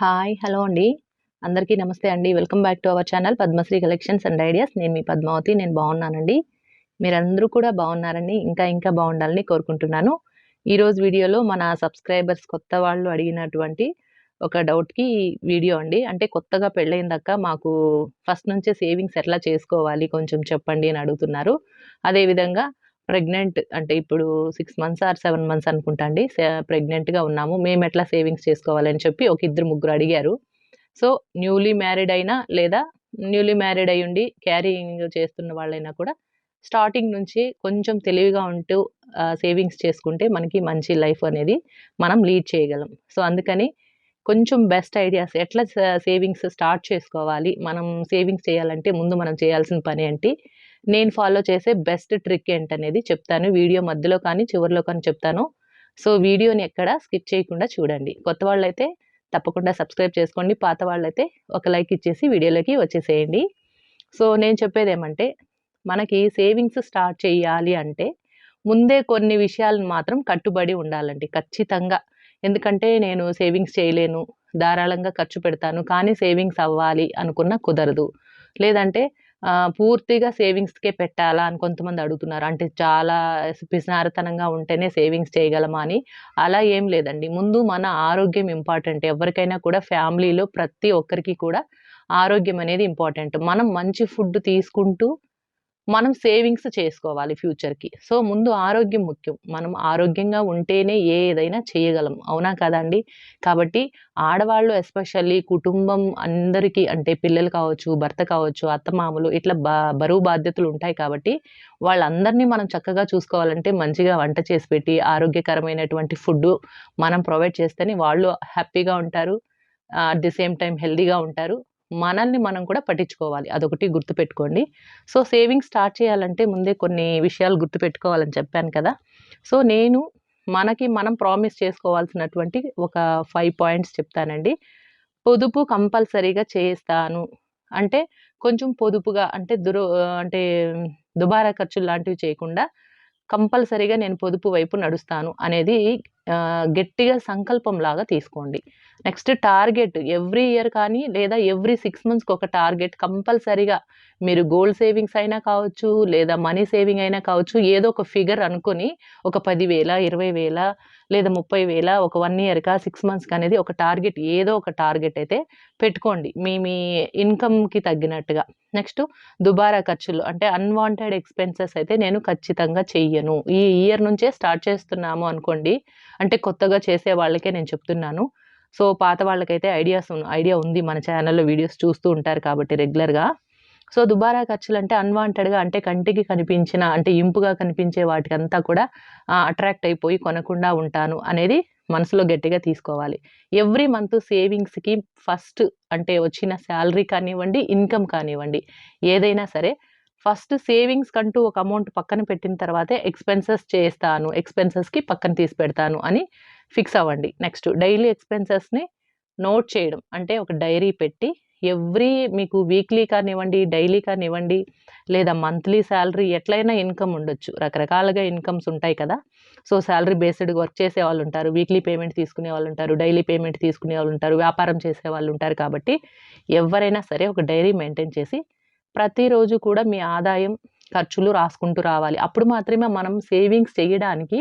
Hi hello అండి. అందరికీ నమస్తే అండి. Welcome back to our channel Padmashri collections and ideas. నేను మీ పద్మావతి నేను బాగున్నానండి. మీరందరూ కూడా బాగున్నారని ఇంకా ఇంకా బాగుండాలని కోరుకుంటున్నాను. ఈరోజు వీడియోలో మన సబ్స్క్రైబర్స్ కొత్త వాళ్ళు అడిగినటువంటి ఒక డౌట్కి వీడియో అండి. అంటే కొత్తగా పెళ్ళైందాక మాకు ఫస్ట్ నుంచే సేవింగ్స్ ఎట్లా చేసుకోవాలి కొంచెం చెప్పండి అని అడుగుతున్నారు. అదేవిధంగా ప్రెగ్నెంట్ అంటే ఇప్పుడు six months or seven months అనుకుంటా అండి. ప్రెగ్నెంట్గా ఉన్నాము. మేము ఎట్లా సేవింగ్స్ చేసుకోవాలని చెప్పి ఒక ఇద్దరు ముగ్గురు అడిగారు. సో న్యూలీ మ్యారీడ్ అయినా లేదా న్యూలీ మ్యారీడ్ అయి ఉండి క్యారింగ్ చేస్తున్న వాళ్ళైనా కూడా స్టార్టింగ్ నుంచి కొంచెం తెలివిగా ఉంటూ సేవింగ్స్ చేసుకుంటే మనకి మంచి లైఫ్ అనేది మనం లీడ్ చేయగలం. సో అందుకని కొంచెం బెస్ట్ ఐడియాస్ ఎట్లా సేవింగ్స్ స్టార్ట్ చేసుకోవాలి? మనం సేవింగ్స్ చేయాలంటే ముందు మనం చేయాల్సిన పని ఏంటి? నేను ఫాలో చేసే బెస్ట్ ట్రిక్ ఏంటనేది చెప్తాను. వీడియో మధ్యలో కానీ చివరిలో కానీ చెప్తాను. సో వీడియోని ఎక్కడ స్కిప్ చేయకుండా చూడండి. కొత్త వాళ్ళైతే తప్పకుండా సబ్స్క్రైబ్ చేసుకోండి. పాత వాళ్ళైతే ఒక లైక్ ఇచ్చేసి వీడియోలోకి వచ్చేసేయండి. సో నేను చెప్పేది ఏమంటే మనకి సేవింగ్స్ స్టార్ట్ చేయాలి అంటే ముందే కొన్ని విషయాలను మాత్రం కట్టుబడి ఉండాలండి ఖచ్చితంగా. ఎందుకంటే నేను సేవింగ్స్ చేయలేను ధారాళంగా ఖర్చు పెడతాను కానీ సేవింగ్స్ అవ్వాలి అనుకున్న కుదరదు. లేదంటే పూర్తిగా సేవింగ్స్కే పెట్టాలా అని కొంతమంది అడుగుతున్నారు. అంటే చాలా పిసినారతనంగా ఉంటేనే సేవింగ్స్ చేయగలమా అని. అలా ఏం లేదండి. ముందు మన ఆరోగ్యం ఇంపార్టెంట్. ఎవరికైనా కూడా ఫ్యామిలీలో ప్రతి ఒక్కరికి కూడా ఆరోగ్యం అనేది ఇంపార్టెంట్. మనం మంచి ఫుడ్ తీసుకుంటూ మనం సేవింగ్స్ చేసుకోవాలి ఫ్యూచర్కి. సో ముందు ఆరోగ్యం ముఖ్యం. మనం ఆరోగ్యంగా ఉంటేనే ఏదైనా చేయగలం. అవునా కదండి? కాబట్టి ఆడవాళ్ళు ఎస్పెషల్లీ కుటుంబం అందరికీ అంటే పిల్లలు కావచ్చు భర్త కావచ్చు అత్తమామలు ఇట్లా బ బరువు బాధ్యతలు ఉంటాయి కాబట్టి వాళ్ళందరినీ మనం చక్కగా చూసుకోవాలంటే మంచిగా వంట చేసి పెట్టి ఆరోగ్యకరమైనటువంటి ఫుడ్ మనం ప్రొవైడ్ చేస్తేనే వాళ్ళు హ్యాపీగా ఉంటారు అట్ ది సేమ్ టైం హెల్దీగా ఉంటారు. మనల్ని మనం కూడా పట్టించుకోవాలి. అదొకటి గుర్తుపెట్టుకోండి. సో సేవింగ్ స్టార్ట్ చేయాలంటే ముందే కొన్ని విషయాలు గుర్తుపెట్టుకోవాలని చెప్పాను కదా. సో నేను మనకి మనం ప్రామిస్ చేసుకోవాల్సినటువంటి ఒక ఫైవ్ పాయింట్స్ చెప్తానండి. పొదుపు కంపల్సరీగా చేస్తాను. అంటే కొంచెం పొదుపుగా అంటే దురు అంటే దుబారా ఖర్చులు లాంటివి చేయకుండా కంపల్సరీగా నేను పొదుపు వైపు నడుస్తాను అనేది గట్టిగా సంకల్పం లాగా తీసుకోండి. నెక్స్ట్ టార్గెట్ ఎవ్రీ ఇయర్ కానీ లేదా ఎవ్రీ సిక్స్ మంత్స్కి ఒక టార్గెట్ కంపల్సరీగా మీరు గోల్డ్ సేవింగ్స్ అయినా కావచ్చు లేదా మనీ సేవింగ్ అయినా కావచ్చు ఏదో ఒక ఫిగర్ అనుకొని ఒక పదివేల ఇరవై వేల లేదా ముప్పై వేల ఒక వన్ ఇయర్కా సిక్స్ మంత్స్కి అనేది ఒక టార్గెట్ ఏదో ఒక టార్గెట్ అయితే పెట్టుకోండి మీ మీ ఇన్కమ్కి తగ్గినట్టుగా. నెక్స్ట్ దుబారా ఖర్చులు అంటే అన్వాంటెడ్ ఎక్స్పెన్సెస్ అయితే నేను ఖచ్చితంగా చెయ్యను. ఈ ఇయర్ నుంచే స్టార్ట్ చేస్తున్నాము అనుకోండి అంటే కొత్తగా చేసే వాళ్ళకే నేను చెప్తున్నాను. సో పాత వాళ్ళకైతే ఐడియాస్ ఐడియా ఉంది. మన ఛానల్లో వీడియోస్ చూస్తూ ఉంటారు కాబట్టి రెగ్యులర్గా. సో దుబారా ఖర్చులు అంటే అన్వాంటెడ్గా అంటే కంటికి కనిపించిన అంటే ఇంపుగా కనిపించే వాటికంతా కూడా అట్రాక్ట్ అయిపోయి కొనకుండా ఉంటాను అనేది మనసులో గట్టిగా తీసుకోవాలి. ఎవ్రీ మంత్ సేవింగ్స్కి ఫస్ట్ అంటే వచ్చిన శాలరీ కానివ్వండి ఇన్కమ్ కానివ్వండి ఏదైనా సరే ఫస్ట్ సేవింగ్స్ కంటూ ఒక అమౌంట్ పక్కన పెట్టిన తర్వాతే ఎక్స్పెన్సెస్ చేస్తాను ఎక్స్పెన్సెస్కి పక్కన తీసి పెడతాను అని ఫిక్స్ అవ్వండి. నెక్స్ట్ డైలీ ఎక్స్పెన్సెస్ని నోట్ చేయడం. అంటే ఒక డైరీ పెట్టి ఎవ్రీ మీకు వీక్లీ కానివ్వండి డైలీ కానివ్వండి లేదా మంత్లీ శాలరీ ఎట్లయినా ఇన్కమ్ ఉండొచ్చు. రకరకాలుగా ఇన్కమ్స్ ఉంటాయి కదా. సో శాలరీ బేస్డ్ వర్క్ చేసే వాళ్ళు ఉంటారు వీక్లీ పేమెంట్ తీసుకునే వాళ్ళు ఉంటారు డైలీ పేమెంట్ తీసుకునే వాళ్ళు ఉంటారు వ్యాపారం చేసే వాళ్ళు ఉంటారు కాబట్టి ఎవరైనా సరే ఒక డైరీ మెయింటైన్ చేసి ప్రతిరోజు కూడా మీ ఆదాయం ఖర్చులు రాసుకుంటూ రావాలి. అప్పుడు మాత్రమే మనం సేవింగ్స్ చేయడానికి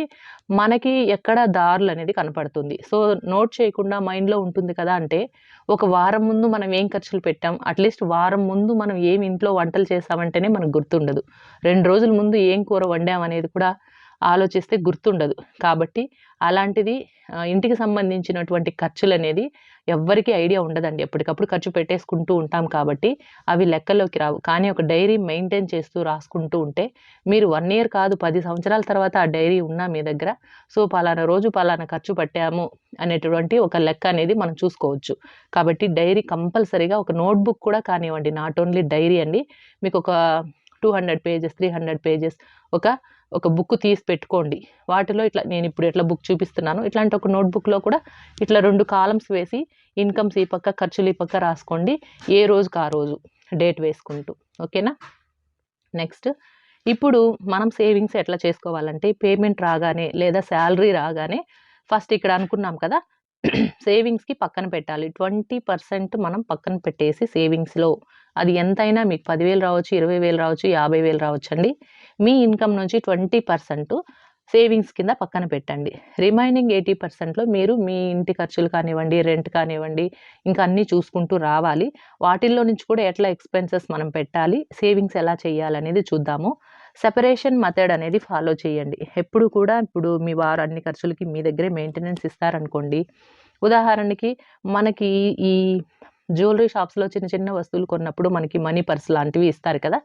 మనకి ఎక్కడ దారులు అనేది కనపడుతుంది. సో నోట్ చేయకుండా మైండ్లో ఉంటుంది కదా అంటే ఒక వారం ముందు మనం ఏం ఖర్చులు పెట్టాం? అట్లీస్ట్ వారం ముందు మనం ఏం ఇంట్లో వంటలు చేసామంటేనే మనకు గుర్తుండదు. రెండు రోజుల ముందు ఏం కూర వండాం అనేది కూడా ఆలోచిస్తే గుర్తుండదు. కాబట్టి అలాంటిది ఇంటికి సంబంధించినటువంటి ఖర్చులు అనేది ఎవ్వరికీ ఐడియా ఉండదండి. ఎప్పటికప్పుడు ఖర్చు పెట్టేసుకుంటూ ఉంటాం కాబట్టి అవి లెక్కలోకి రావు. కానీ ఒక డైరీ మెయింటైన్ చేస్తూ రాసుకుంటూ ఉంటే మీరు వన్ ఇయర్ కాదు పది సంవత్సరాల తర్వాత ఆ డైరీ ఉన్నా మీ దగ్గర. సో పలానా రోజు పలానా ఖర్చు పెట్టాము అనేటువంటి ఒక లెక్క అనేది మనం చూసుకోవచ్చు. కాబట్టి డైరీ కంపల్సరీగా ఒక నోట్బుక్ కూడా కానివ్వండి. నాట్ ఓన్లీ డైరీ అండి. మీకు ఒక two hundred pages three hundred pages ఒక ఒక బుక్ తీసి పెట్టుకోండి. వాటిలో ఇట్లా నేను ఇప్పుడు ఎట్లా బుక్ చూపిస్తున్నాను ఇట్లాంటి ఒక నోట్బుక్లో కూడా ఇట్లా రెండు కాలమ్స్ వేసి ఇన్కమ్స్ ఈ పక్క ఖర్చులు ఈ పక్క రాసుకోండి. ఏ రోజుకి ఆ రోజు డేట్ వేసుకుంటూ. ఓకేనా? నెక్స్ట్. ఇప్పుడు మనం సేవింగ్స్ ఎట్లా చేసుకోవాలంటే పేమెంట్ రాగానే లేదా శాలరీ రాగానే ఫస్ట్ ఇక్కడ అనుకున్నాం కదా సేవింగ్స్‌కి పక్కన పెట్టాలి. 20% మనం పక్కన పెట్టేసి సేవింగ్స్‌లో. అది ఎంతైనా మీకు పదివేలు రావచ్చు, ఇరవై వేలు రావచ్చు, యాభై వేలు రావచ్చు అండి మీ ఇన్‌కమ్ నుంచి 20% సేవింగ్స్ కింద పక్కన పెట్టండి. రిమైనింగ్ ఎయిటీ పర్సెంట్లో మీరు మీ ఇంటి ఖర్చులు కానివ్వండి, రెంట్ కానివ్వండి, ఇంకా అన్నీ చూసుకుంటూ రావాలి. వాటిల్లో నుంచి కూడా ఎట్లా ఎక్స్‌పెన్సెస్ మనం పెట్టాలి, సేవింగ్స్ ఎలా చేయాలనేది చూద్దాము. సెపరేషన్ మెథడ్ అనేది ఫాలో చేయండి. ఎప్పుడు కూడా ఇప్పుడు మీ వారు అన్ని ఖర్చులకి మీ దగ్గరే మెయింటెనెన్స్ ఇస్తారనుకోండి. ఉదాహరణకి మనకి ఈ జ్యువెలరీ షాప్స్‌లో చిన్న చిన్న వస్తువులు కొన్నప్పుడు మనకి మనీ పర్స్ లాంటివి ఇస్తారు కదా!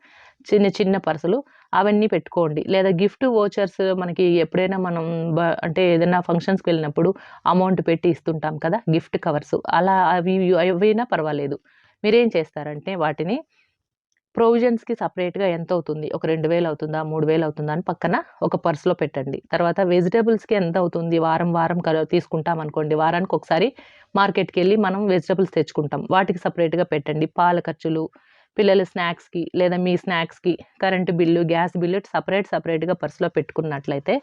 చిన్న చిన్న పర్సులు అవన్నీ పెట్టుకోండి. లేదా గిఫ్ట్ వోచర్స్ మనకి ఎప్పుడైనా మనం అంటే ఏదైనా ఫంక్షన్స్‌కి వెళ్ళినప్పుడు అమౌంట్ పెట్టి ఇస్తుంటాం కదా! గిఫ్ట్ కవర్స్ అలా అవి అవైనా పర్వాలేదు. మీరేం చేస్తారంటే వాటిని ప్రొవిజన్స్‌కి సపరేట్గా ఎంత అవుతుంది ఒక 2000 అవుతుందా? 3000 అవుతుందా? అని పక్కన ఒక పర్స్‌లో పెట్టండి. తర్వాత వెజిటేబుల్స్కి ఎంత అవుతుంది వారం వారం క తీసుకుంటామనుకోండి. వారానికి ఒకసారి మార్కెట్కి వెళ్ళి మనం వెజిటేబుల్స్ తెచ్చుకుంటాం. వాటికి సపరేట్గా పెట్టండి. పాల ఖర్చులు, పిల్లల స్నాక్స్‌కి లేదా మీ స్నాక్స్‌కి, current bill, gas bill separate సపరేట్గా పర్స్‌లో పెట్టుకున్నట్లయితే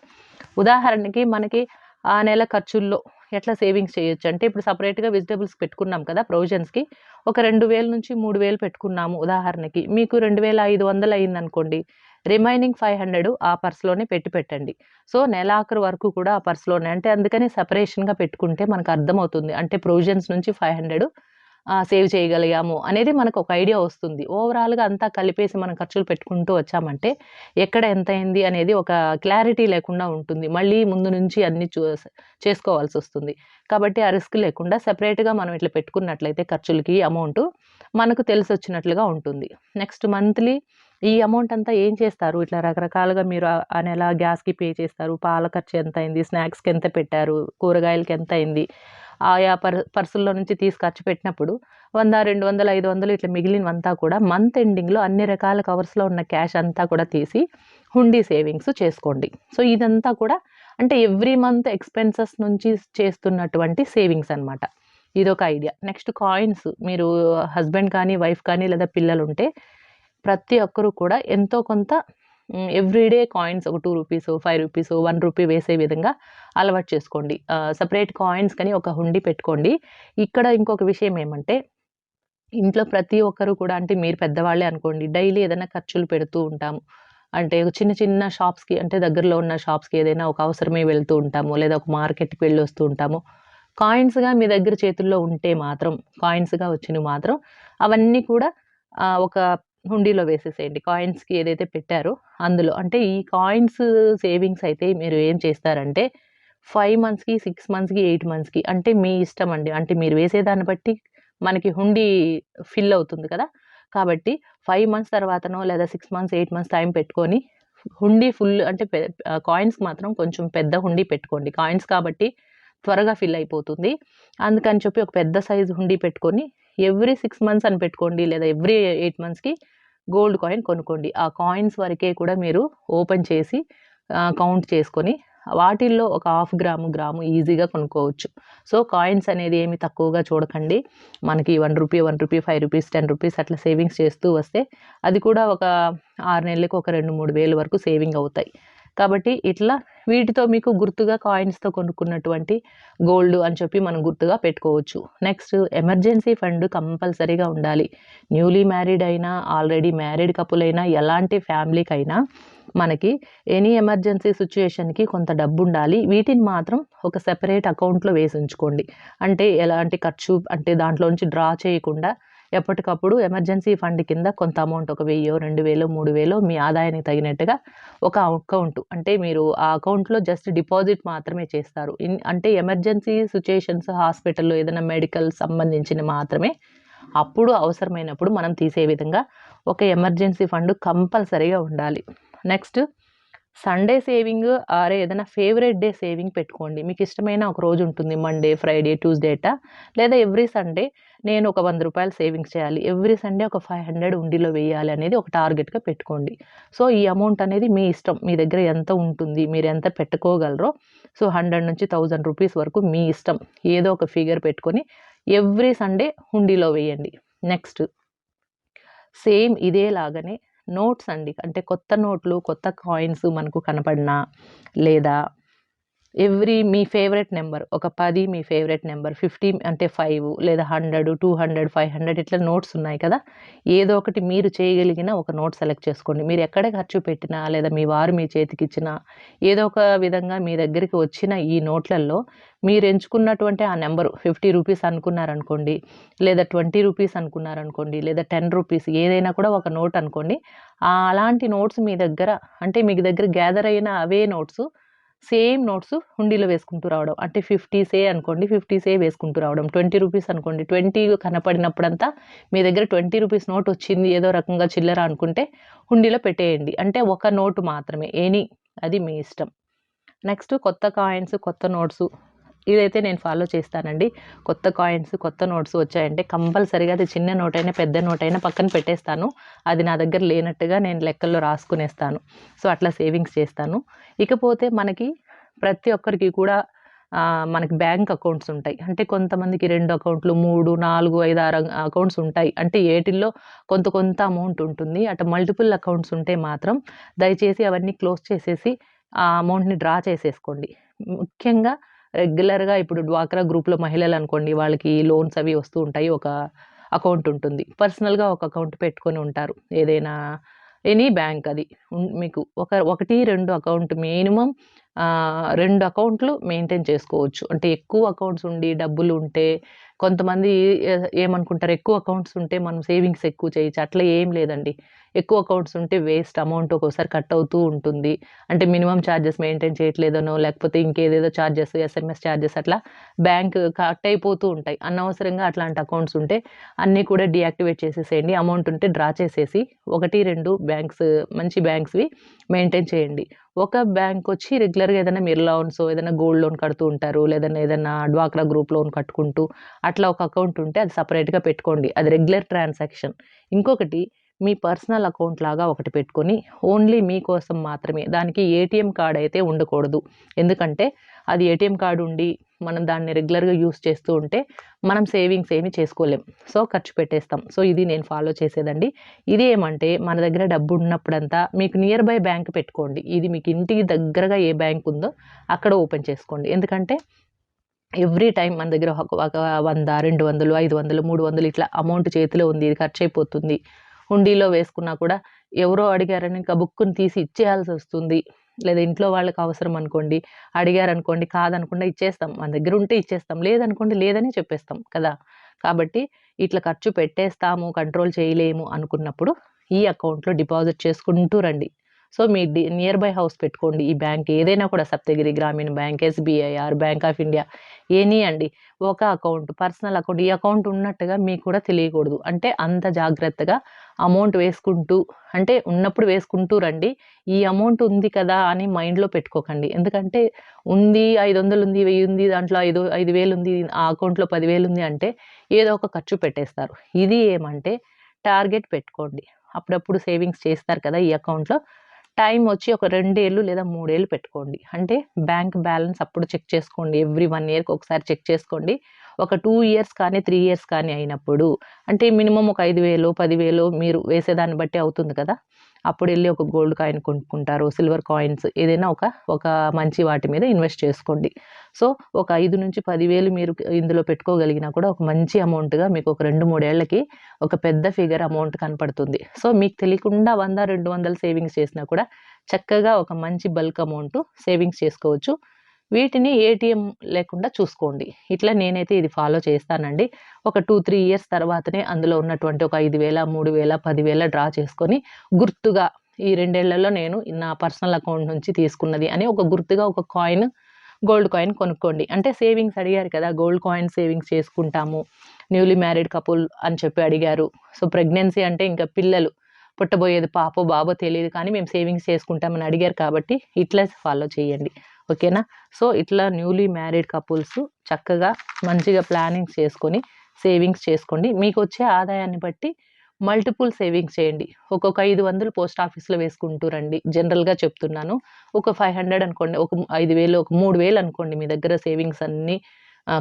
ఉదాహరణకి మనకి ఆ నెల ఖర్చుల్లో ఎట్లా సేవింగ్స్ చేయొచ్చు అంటే ఇప్పుడు సపరేట్గా వెజిటబుల్స్ పెట్టుకున్నాం కదా! ప్రొవిజన్స్‌కి ఒక 2000-3000 పెట్టుకున్నాము ఉదాహరణకి. మీకు 2500 అయిందనుకోండి. రిమైనింగ్ 500 ఆ పర్స్‌లోనే పెట్టి పెట్టండి. సో, నెలాఖరు వరకు కూడా ఆ పర్స్‌లోనే అంటే అందుకని సపరేషన్గా పెట్టుకుంటే మనకు అర్థమవుతుంది. అంటే ప్రొవిజన్స్ నుంచి ఫైవ్ హండ్రెడ్ సేవ్ చేయగలిగాము అనేది మనకు ఒక ఐడియా వస్తుంది. ఓవరాల్‌గా అంతా కలిపేసి మనం ఖర్చులు పెట్టుకుంటూ వచ్చామంటే ఎక్కడ ఎంత అయింది అనేది ఒక క్లారిటీ లేకుండా ఉంటుంది. మళ్ళీ ముందు నుంచి అన్నీ చేసుకోవాల్సి వస్తుంది కాబట్టి ఆ రిస్క్ లేకుండా సెపరేట్‌గా మనం ఇట్లా పెట్టుకున్నట్లయితే ఖర్చులకి అమౌంట్ మనకు తెలిసొచ్చినట్లుగా ఉంటుంది. నెక్స్ట్ మంత్లీ ఈ అమౌంట్ అంతా ఏం చేస్తారు? ఇట్లా రకరకాలుగా మీరు ఆ నెల గ్యాస్‌కి పే చేస్తారు. పాల ఖర్చు ఎంత అయింది స్నాక్స్‌కి ఎంత పెట్టారు? కూరగాయలకి ఎంతయింది? ఆయా పర్ పర్సుల్లో నుంచి తీసి ఖర్చు పెట్టినప్పుడు 100, 200, 500 ఇట్లా మిగిలినవంతా కూడా మంత్ ఎండింగ్‌లో అన్ని రకాల కవర్స్‌లో ఉన్న క్యాష్ అంతా కూడా తీసి హుండీ సేవింగ్స్ చేసుకోండి. సో, ఇదంతా కూడా అంటే ఎవ్రీ మంత్ ఎక్స్‌పెన్సెస్ నుంచి చేస్తున్నటువంటి సేవింగ్స్ అనమాట. ఇదొక ఐడియా. నెక్స్ట్ కాయిన్స్ మీరు హస్బెండ్ కానీ, వైఫ్ కానీ లేదా పిల్లలు ఉంటే ప్రతి ఒక్కరూ కూడా ఎంతో కొంత ఎవ్రీడే కాయిన్స్ ఒక two rupees five rupees one rupee వేసే విధంగా అలవాటు చేసుకోండి. సపరేట్ కాయిన్స్ కానీ ఒక హుండీ పెట్టుకోండి. ఇక్కడ ఇంకొక విషయం ఏమంటే ఇంట్లో ప్రతి ఒక్కరు కూడా అంటే మీరు పెద్దవాళ్ళే అనుకోండి. డైలీ ఏదైనా ఖర్చులు పెడుతూ ఉంటాము. అంటే చిన్న చిన్న షాప్స్‌కి అంటే దగ్గరలో ఉన్న షాప్స్‌కి ఏదైనా ఒక అవసరమే వెళ్తూ ఉంటాము. లేదా ఒక మార్కెట్‌కి వెళ్ళి వస్తూ ఉంటాము. కాయిన్స్‌గా మీ దగ్గర చేతుల్లో ఉంటే మాత్రం కాయిన్స్‌గా వచ్చినవి మాత్రం అవన్నీ కూడా ఒక హుండీలో వేసేసేయండి. కాయిన్స్‌కి ఏదైతే పెట్టారో అందులో. అంటే ఈ కాయిన్స్ సేవింగ్స్ అయితే మీరు ఏం చేస్తారంటే ఫైవ్ మంత్స్‌కి, సిక్స్ మంత్స్‌కి, ఎయిట్ మంత్స్‌కి అంటే మీ ఇష్టం అండి. అంటే మీరు వేసేదాన్ని బట్టి మనకి హుండీ ఫిల్ అవుతుంది కదా! కాబట్టి ఫైవ్ మంత్స్ తర్వాతనో లేదా six months, eight months time పెట్టుకొని హుండీ ఫుల్ అంటే కాయిన్స్ మాత్రం కొంచెం పెద్ద హుండీ పెట్టుకోండి. కాయిన్స్ కాబట్టి త్వరగా ఫిల్ అయిపోతుంది. అందుకని చెప్పి ఒక పెద్ద సైజు హుండీ పెట్టుకొని ఎవ్రీ సిక్స్ మంత్స్ అని పెట్టుకోండి. లేదా ఎవ్రీ ఎయిట్ మంత్స్‌కి గోల్డ్ కాయిన్ కొనుక్కోండి. ఆ కాయిన్స్ వరకే కూడా మీరు ఓపెన్ చేసి కౌంట్ చేసుకొని వాటిల్లో ఒక హాఫ్ గ్రాము, గ్రాము ఈజీగా కొనుక్కోవచ్చు. సో, కాయిన్స్ అనేది ఏమి తక్కువగా చూడకండి. మనకి one rupee one rupee five rupees ten rupees అట్లా సేవింగ్స్ చేస్తూ వస్తే అది కూడా ఒక ఆరు నెలలకు ఒక 2, 3 వేలు వరకు సేవింగ్ అవుతాయి. కాబట్టి ఇట్లా వీటితో మీకు గుర్తుగా కాయిన్స్‌తో కొనుక్కున్నటువంటి గోల్డ్ అని చెప్పి మనం గుర్తుగా పెట్టుకోవచ్చు. నెక్స్ట్ ఎమర్జెన్సీ ఫండ్ కంపల్సరీగా ఉండాలి. న్యూలీ మ్యారీడ్ అయినా, ఆల్రెడీ మ్యారీడ్ కపుల్ అయినా, ఎలాంటి ఫ్యామిలీకైనా మనకి ఎనీ ఎమర్జెన్సీ సిచ్యుయేషన్కి కొంత డబ్బుండాలి. వీటిని మాత్రం ఒక సెపరేట్ అకౌంట్‌లో వేసి ఉంచుకోండి అంటే ఎలాంటి ఖర్చు అంటే దాంట్లోంచి డ్రా చేయకుండా ఎప్పటికప్పుడు ఎమర్జెన్సీ ఫండ్ కింద కొంత అమౌంట్ ఒక వెయ్యో రెండు వేలో మూడు వేలో మీ ఆదాయానికి తగినట్టుగా ఒక అకౌంట్ అంటే మీరు ఆ అకౌంట్‌లో జస్ట్ డిపాజిట్ మాత్రమే చేస్తారు. ఇన్ అంటే ఎమర్జెన్సీ సిచ్యుయేషన్స్ హాస్పిటల్‌లో ఏదైనా మెడికల్ సంబంధించిన మాత్రమే అప్పుడు అవసరమైనప్పుడు మనం తీసే విధంగా ఒక ఎమర్జెన్సీ ఫండ్ కంపల్సరీగా ఉండాలి. నెక్స్ట్ సండే సేవింగ్ ఆర్ ఏదైనా ఫేవరెట్ డే సేవింగ్ పెట్టుకోండి. మీకు ఇష్టమైన ఒక రోజు ఉంటుంది. మండే, ఫ్రైడే, ట్యూస్‌డే అట లేదా ఎవ్రీ సండే నేను ఒక వంద రూపాయలు సేవింగ్స్ చేయాలి. ఎవ్రీ సండే ఒక 500 హుండీలో వేయాలి అనేది ఒక టార్గెట్‌గా పెట్టుకోండి. సో, ఈ అమౌంట్ అనేది మీ ఇష్టం. మీ దగ్గర ఎంత ఉంటుంది? మీరు ఎంత పెట్టుకోగలరో సో, 100 నుంచి థౌజండ్ రూపీస్ వరకు మీ ఇష్టం. ఏదో ఒక ఫిగర్ పెట్టుకొని ఎవ్రీ సండే హుండీలో వేయండి. నెక్స్ట్ సేమ్ ఇదే లాగానే నోట్స్ అండి. అంటే కొత్త నోట్లు, కొత్త కాయిన్స్ మనకు కనపడినా లేదా ఎవ్రీ మీ ఫేవరెట్ నెంబర్ ఒక పది మీ ఫేవరెట్ నెంబర్ ఫిఫ్టీ అంటే ఫైవ్ లేదా hundred two hundred five hundred ఇట్లా నోట్స్ ఉన్నాయి కదా? ఏదో ఒకటి మీరు చేయగలిగిన ఒక నోట్ సెలెక్ట్ చేసుకోండి. మీరు ఎక్కడ ఖర్చు పెట్టినా లేదా మీ వారు మీ చేతికి ఇచ్చినా ఏదో ఒక విధంగా మీ దగ్గరికి వచ్చిన ఈ నోట్లలో మీరు ఎంచుకున్నటువంటి ఆ నెంబరు ఫిఫ్టీ రూపీస్ అనుకున్నారనుకోండి లేదా ట్వంటీ రూపీస్ అనుకున్నారనుకోండి లేదా టెన్ రూపీస్ ఏదైనా కూడా ఒక నోట్ అనుకోండి అలాంటి నోట్స్ మీ దగ్గర అంటే మీ దగ్గర గ్యాదర్ అయిన అవే నోట్స్ సేమ్ నోట్స్ హుండీలో వేసుకుంటూ రావడం. అంటే ఫిఫ్టీసే అనుకోండి ఫిఫ్టీసే వేసుకుంటూ రావడం. ట్వంటీ రూపీస్ అనుకోండి ట్వంటీ కనపడినప్పుడంతా మీ దగ్గర ట్వంటీ రూపీస్ నోట్ వచ్చింది ఏదో రకంగా చిల్లర అనుకుంటే హుండీలో పెట్టేయండి. అంటే ఒక నోటు మాత్రమే ఎనీ అది మీ ఇష్టం. నెక్స్ట్ కొత్త కాయిన్స్ కొత్త నోట్స్ ఇదైతే నేను ఫాలో చేస్తానండి. కొత్త కాయిన్స్ కొత్త నోట్స్ వచ్చాయంటే కంపల్సరీగా అది చిన్న నోట్ అయినా పెద్ద నోట్ అయినా పక్కన పెట్టేస్తాను. అది నా దగ్గర లేనట్టుగా నేను లెక్కల్లో రాసుకునేస్తాను. సో అట్లా సేవింగ్స్ చేస్తాను. ఇకపోతే మనకి ప్రతి ఒక్కరికి కూడా మనకి బ్యాంక్ అకౌంట్స్ ఉంటాయి. అంటే కొంతమందికి రెండు అకౌంట్లు మూడు నాలుగు ఐదు ఆరు అకౌంట్స్ ఉంటాయి. అంటే ఏటిల్లో కొంత కొంత అమౌంట్ ఉంటుంది. అటు మల్టిపుల్ అకౌంట్స్ ఉంటే మాత్రం దయచేసి అవన్నీ క్లోజ్ చేసేసి ఆ అమౌంట్ని డ్రా చేసేసుకోండి. ముఖ్యంగా రెగ్యులర్గా ఇప్పుడు డ్వాక్రా గ్రూప్లో మహిళలు అనుకోండి వాళ్ళకి లోన్స్ అవి వస్తూ ఉంటాయి. ఒక అకౌంట్ ఉంటుంది. పర్సనల్గా ఒక అకౌంట్ పెట్టుకొని ఉంటారు. ఏదైనా ఎనీ బ్యాంక్ అది. మీకు ఒక ఒకటి రెండు అకౌంట్ మినిమం రెండు అకౌంట్లు మెయింటైన్ చేసుకోవచ్చు. అంటే ఎక్కువ అకౌంట్స్ ఉండి డబ్బులు ఉంటే కొంతమంది ఏమనుకుంటారు ఎక్కువ అకౌంట్స్ ఉంటే మనం సేవింగ్స్ ఎక్కువ చేయొచ్చు. అట్లా ఏం లేదండి. ఎక్కువ అకౌంట్స్ ఉంటే వేస్ట్ అమౌంట్ ఒక్కోసారి కట్ అవుతూ ఉంటుంది. అంటే మినిమం ఛార్జెస్ మెయింటైన్ చేయట్లేదనో లేకపోతే ఇంకేదేదో ఛార్జెస్ ఎస్ఎంఎస్ ఛార్జెస్ అట్లా బ్యాంక్ కట్ అయిపోతూ ఉంటాయి. అనవసరంగా అట్లాంటి అకౌంట్స్ ఉంటే అన్నీ కూడా డీయాక్టివేట్ చేసేసేయండి. అమౌంట్ ఉంటే డ్రా చేసేసి ఒకటి రెండు బ్యాంక్స్ మంచి బ్యాంక్స్వి మెయింటైన్ చేయండి. ఒక బ్యాంక్ వచ్చి రెగ్యులర్గా ఏదైనా మీరు లోన్స్ ఏదైనా గోల్డ్ లోన్ కడుతూ ఉంటారు లేదన్నా ఏదైనా డ్వాక్రా గ్రూప్ లోన్ కట్టుకుంటూ అట్లా ఒక అకౌంట్ ఉంటే అది సపరేట్గా పెట్టుకోండి. అది రెగ్యులర్ ట్రాన్సాక్షన్ ఇంకొకటి మీ పర్సనల్ అకౌంట్ లాగా ఒకటి పెట్టుకొని ఓన్లీ మీకోసం మాత్రమే దానికి ఏటీఎం కార్డ్ అయితే ఉండకూడదు. ఎందుకంటే అది ఏటీఎం కార్డు ఉండి మనం దాన్ని రెగ్యులర్గా యూస్ చేస్తూ ఉంటే మనం సేవింగ్స్ ఏమి చేసుకోలేం. సో ఖర్చు పెట్టేస్తాం. సో ఇది నేను ఫాలో చేసేదండి. ఇది ఏమంటే మన దగ్గర డబ్బు ఉన్నప్పుడంతా మీకు నియర్ బై బ్యాంక్ పెట్టుకోండి. ఇది మీకు ఇంటికి దగ్గరగా ఏ బ్యాంక్ ఉందో అక్కడ ఓపెన్ చేసుకోండి. ఎందుకంటే ఎవ్రీ టైం మన దగ్గర ఒక ఒక వంద రెండు వందలు ఐదు వందలు మూడు వందలు ఇట్లా అమౌంట్ చేతిలో ఉంది ఇది ఖర్చు అయిపోతుంది. హుండీలో వేసుకున్నా కూడా ఎవరో అడిగారని ఇంకా బుక్కుని తీసి ఇచ్చేయాల్సి వస్తుంది. లేదా ఇంట్లో వాళ్ళకి అవసరం అనుకోండి అడిగారనుకోండి కాదనకుండా ఇచ్చేస్తాం. మన దగ్గర ఉంటే ఇచ్చేస్తాం లేదనుకోండి లేదని చెప్పేస్తాం కదా. కాబట్టి ఇట్లా ఖర్చు పెట్టేస్తాము కంట్రోల్ చేయలేము అనుకున్నప్పుడు ఈ అకౌంట్లో డిపాజిట్ చేసుకుంటూ రండి. సో మీ నియర్ బై హౌస్ పెట్టుకోండి. ఈ బ్యాంక్ ఏదైనా కూడా Saptagiri Grameena bank SBI or bank of India any అండి. ఒక అకౌంట్ పర్సనల్ అకౌంట్ ఈ అకౌంట్ ఉన్నట్టుగా మీకు కూడా తెలియకూడదు. అంటే అంత జాగ్రత్తగా అమౌంట్ వేసుకుంటూ అంటే ఉన్నప్పుడు వేసుకుంటూ రండి. ఈ అమౌంట్ ఉంది కదా అని మైండ్లో పెట్టుకోకండి. ఎందుకంటే ఉంది ఐదు వందలు ఉంది వెయ్యి ఉంది దాంట్లో ఐదు ఐదు వేలు ఉంది ఆ అకౌంట్లో పదివేలు ఉంది అంటే ఏదో ఒక ఖర్చు పెట్టేస్తారు. ఇది ఏమంటే టార్గెట్ పెట్టుకోండి. అప్పుడప్పుడు సేవింగ్స్ చేస్తారు కదా ఈ అకౌంట్లో. టైం వచ్చి ఒక రెండేళ్ళు లేదా మూడేళ్ళు పెట్టుకోండి. అంటే బ్యాంక్ బ్యాలెన్స్ అప్పుడు చెక్ చేసుకోండి. ఎవ్రీ వన్ ఇయర్కి ఒకసారి చెక్ చేసుకోండి. ఒక టూ ఇయర్స్ కానీ త్రీ ఇయర్స్ కానీ అయినప్పుడు అంటే మినిమం ఒక ఐదు వేలు పదివేలు మీరు వేసేదాన్ని బట్టి అవుతుంది కదా? అప్పుడు వెళ్ళి ఒక గోల్డ్ కాయిన్ కొనుక్కుంటారు సిల్వర్ కాయిన్స్ ఏదైనా ఒక ఒక మంచి వాటి మీద ఇన్వెస్ట్ చేసుకోండి. సో ఒక ఐదు నుంచి పదివేలు మీరు ఇందులో పెట్టుకోగలిగినా కూడా ఒక మంచి అమౌంట్గా మీకు ఒక రెండు మూడేళ్ళకి ఒక పెద్ద ఫిగర్ అమౌంట్ కనపడుతుంది. సో మీకు తెలియకుండా వంద రెండు వందలు సేవింగ్స్ చేసినా కూడా చక్కగా ఒక మంచి బల్క్ అమౌంట్ సేవింగ్స్ చేసుకోవచ్చు. వీటిని ఏటీఎం లేకుండా చూసుకోండి. ఇట్లా నేనైతే ఇది ఫాలో చేస్తానండి. ఒక టూ త్రీ ఇయర్స్ తర్వాతనే అందులో ఉన్నటువంటి ఒక ఐదు వేల మూడు వేల పదివేల డ్రా చేసుకొని గుర్తుగా ఈ రెండేళ్ళలో నేను నా పర్సనల్ అకౌంట్ నుంచి తీసుకున్నది అని ఒక గుర్తుగా ఒక కాయిన్ గోల్డ్ కాయిన్ కొనుక్కోండి. అంటే సేవింగ్స్ అడిగారు కదా గోల్డ్ కాయిన్ సేవింగ్స్ చేసుకుంటాము. న్యూలీ మ్యారీడ్ కపుల్ అని చెప్పి అడిగారు. సో ప్రెగ్నెన్సీ అంటే ఇంకా పిల్లలు పుట్టబోయేది పాపో బాబో తెలియదు కానీ మేము సేవింగ్స్ చేసుకుంటామని అడిగారు కాబట్టి ఇట్లా ఫాలో చేయండి. ఓకేనా? సో ఇట్లా న్యూలీ మ్యారీడ్ కపుల్స్ చక్కగా మంచిగా ప్లానింగ్స్ చేసుకొని సేవింగ్స్ చేసుకోండి. మీకు వచ్చే ఆదాయాన్ని బట్టి మల్టిపుల్ సేవింగ్స్ చేయండి. ఒక్కొక్క ఐదు వందలు పోస్ట్ ఆఫీస్లో వేసుకుంటూ రండి. జనరల్గా చెప్తున్నాను. ఒక ఫైవ్ హండ్రెడ్ అనుకోండి. ఒక ఐదు వేలు ఒక మూడు వేలు అనుకోండి. మీ దగ్గర సేవింగ్స్ అన్నీ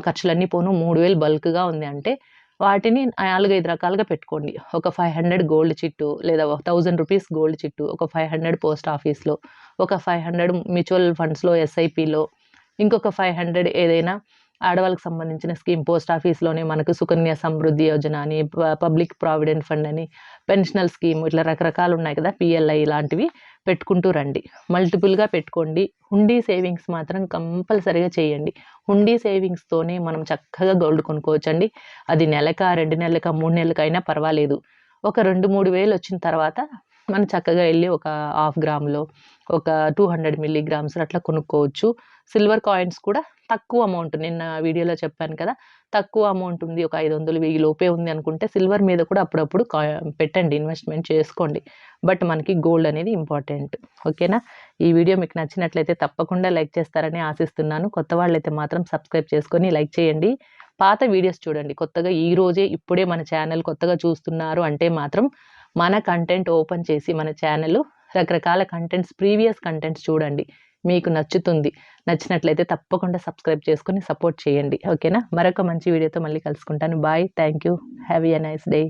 ఖర్చులన్నీ పోను. మూడు వేలు బల్క్గా ఉంది అంటే వాటిని నాలుగైదు రకాలుగా పెట్టుకోండి. ఒక ఫైవ్ హండ్రెడ్ గోల్డ్ చిట్టు లేదా థౌజండ్ రూపీస్ గోల్డ్ చిట్టు ఒక ఫైవ్ హండ్రెడ్ పోస్ట్ ఆఫీస్లో ఒక ఫైవ్ హండ్రెడ్ మ్యూచువల్ ఫండ్స్లో ఎస్ఐపిలో ఇంకొక ఫైవ్ హండ్రెడ్ ఏదైనా ఆడవాళ్ళకి సంబంధించిన స్కీమ్ పోస్ట్ ఆఫీస్లోనే మనకు సుకన్య సమృద్ధి యోజన అని పబ్లిక్ ప్రావిడెంట్ ఫండ్ అని పెన్షనల్ స్కీమ్ ఇట్లా రకరకాలు ఉన్నాయి కదా పిఎల్ఐ ఇలాంటివి పెట్టుకుంటూ రండి. మల్టిపుల్గా పెట్టుకోండి. హుండీ సేవింగ్స్ మాత్రం కంపల్సరిగా చేయండి. హుండీ సేవింగ్స్తోనే మనం చక్కగా గోల్డ్ కొనుక్కోవచ్చండి. అది నెలక రెండు నెలలక మూడు నెలలకైనా పర్వాలేదు. ఒక రెండు మూడు వేలు వచ్చిన తర్వాత మనం చక్కగా వెళ్ళి ఒక హాఫ్ గ్రామ్లో ఒక టూ హండ్రెడ్ మిల్లీగ్రామ్స్ అట్లా కొనుక్కోవచ్చు. సిల్వర్ కాయిన్స్ కూడా తక్కువ అమౌంట్ నిన్న వీడియోలో చెప్పాను కదా తక్కువ అమౌంట్ ఉంది ఒక ఐదు వందలు వెయ్యి లోపే ఉంది అనుకుంటే సిల్వర్ మీద కూడా అప్పుడప్పుడు పెట్టండి ఇన్వెస్ట్మెంట్ చేసుకోండి. బట్ మనకి గోల్డ్ అనేది ఇంపార్టెంట్ ఓకేనా ఈ వీడియో మీకు నచ్చినట్లయితే తప్పకుండా లైక్ చేస్తారని ఆశిస్తున్నాను. కొత్త వాళ్ళైతే మాత్రం సబ్స్క్రైబ్ చేసుకొని లైక్ చేయండి. పాత వీడియోస్ చూడండి కొత్తగా ఈ రోజే ఇప్పుడే మన ఛానల్ కొత్తగా చూస్తున్నారు అంటే మాత్రం మన కంటెంట్ ఓపెన్ చేసి మన ఛానల్ రకరకాల కంటెంట్స్ ప్రీవియస్ కంటెంట్స్ చూడండి. మీకు నచ్చుతుంది. నచ్చినట్లయితే తప్పకుండా సబ్స్క్రైబ్ చేసుకొని సపోర్ట్ చేయండి. ఓకేనా? మరొక మంచి వీడియోతో మళ్ళీ కలుసుకుంటాను. Bye. Thank you have a nice day.